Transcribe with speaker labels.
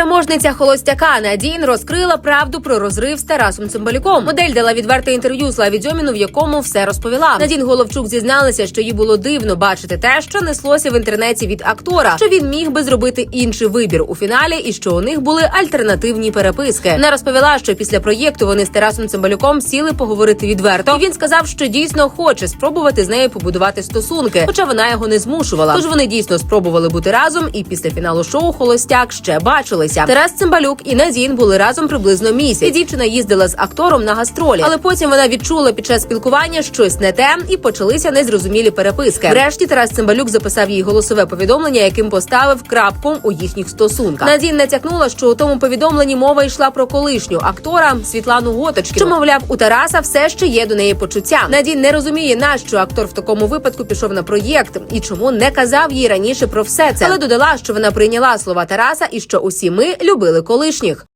Speaker 1: Переможниця холостяка Надін розкрила правду про розрив з Тарасом Цимбалюком. Модель дала відверте інтерв'ю Славі Дзьоміну, в якому все розповіла. Надін Головчук зізналася, що їй було дивно бачити те, що неслося в інтернеті від актора, що він міг би зробити інший вибір у фіналі, і що у них були альтернативні переписки. Вона розповіла, що після проєкту вони з Тарасом Цимбалюком сіли поговорити відверто. І він сказав, що дійсно хоче спробувати з нею побудувати стосунки, хоча вона його не змушувала. Тож вони дійсно спробували бути разом, і після фіналу шоу Холостяк ще бачилися. Тарас Цимбалюк і Надін були разом приблизно місяць. І дівчина їздила з актором на гастролі, але потім вона відчула під час спілкування щось не те, і почалися незрозумілі переписки. Врешті Тарас Цимбалюк записав їй голосове повідомлення, яким поставив крапку у їхніх стосунках. Надін натякнула, що у тому повідомленні мова йшла про колишню актора Світлану Готочкіну, що мовляв у Тараса все ще є до неї почуття. Надін не розуміє, на що актор в такому випадку пішов на проєкт і чому не казав їй раніше про все це, але додала, що вона прийняла слова Тараса і що усі ми любили колишніх.